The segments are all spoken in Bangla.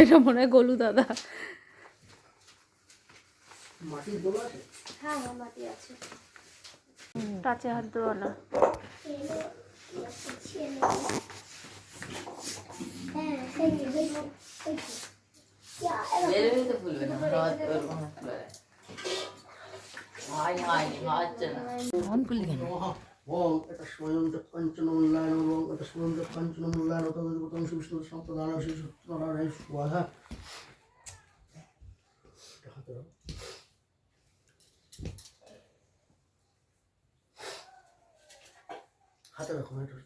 এটা মনে হয় গোলু দাদা। আছে? হ্যাঁ মাটি আছে। টাচে হাত দেওয়া না। হ্যাঁ হয় হয় ফোন করলি কেন? ওম, এটা স্বয়ং কাঞ্চন মূল্যায়ন ওম এটা স্বয়ং কাঞ্চন মূল্যায়ন তদগতং বিষ্ণু সম্প্রদান শ্রী সত্যনারায়ণ স্বাহা। হাতে রাখো, এটা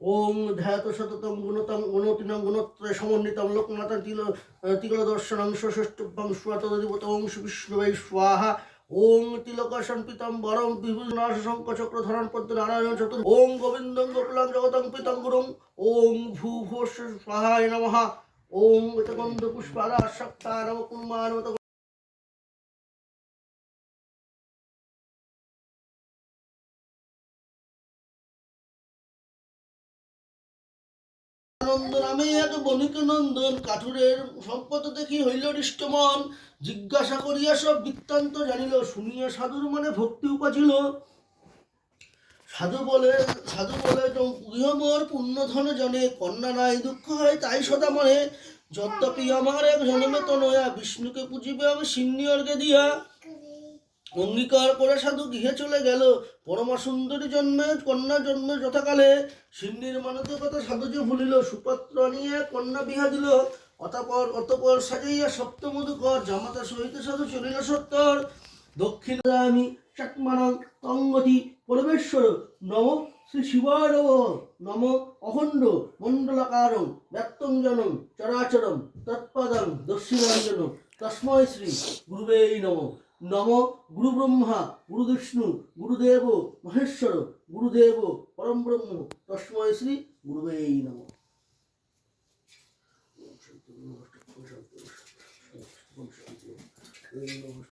নবী ওম ধ্যাত সততম গুণতম গুণতিনং গুণত্রয় সমন্বিতম লোকনাথ তিল তিল দর্শনং ষষ্ঠভ্যং স্বাতদেবতং বিষ্ণুবৈ স্বাহা। ওং তিলক সম্পিতম বরং বিভূষণাশ শঙ্খ চক্র ধরণ পদ্ম নারায়ণ চতুর। ওং গোবিন্দং গোকুলং জগতং পিতং গুরুং ওং ভূ ভূষ স্বাহায় নমঃ। ওং গন্ধ পুষ্পাদা সক্তা নম। কুমার আনন্দ নামে এক বণিক নন্দন, কাঠুরের সম্পদ দেখি হইল হৃষ্টমন। জিজ্ঞাসা করিয়া সব বৃত্তান্ত জানিল, শুনিয়া সাধুর মনে ভক্তি উপাছিল সাধু বলে সাধু বলে গৃহমোর পুণ্যধন জনে, কন্যা নাই, দুঃখ হয় তাই সদা মনে। যদ্যপি আমার এক জন্মে তো নয়া বিষ্ণুকে পুজিবে আমি সিন্নি অর্ঘে দিয়া। অঙ্গীকার করে সাধু গৃহে চলে গেল। পরমা সুন্দরী জন্মে, কন্যা জন্মে যথাকালে সিন্নির মানতে কথা সাধু যে ভুলিল, সুপাত্র নিয়ে কন্যা বিহা দিল অতপর অতপর সাজাইয়া সপ্তমধুকর জামাতা সহিত সাধু চলিল সত্তর। দক্ষিণ আমি চাকমানং তঙ্গতি পরমেশ্বর নম শ্রী শিবায় নম অখণ্ড মণ্ডলাকারং ব্যক্তঞ্জনম চরাচরম তৎপদং দক্ষিণাঞ্জন তস্ময় শ্রী গুরুবে নম। নম গুরু ব্রহ্মা গুরু বিষ্ণু গুরুদেব মহেশ্বর গুরুদেব পরম ব্রহ্ম তস্ময় শ্রী গুরুবেই নম।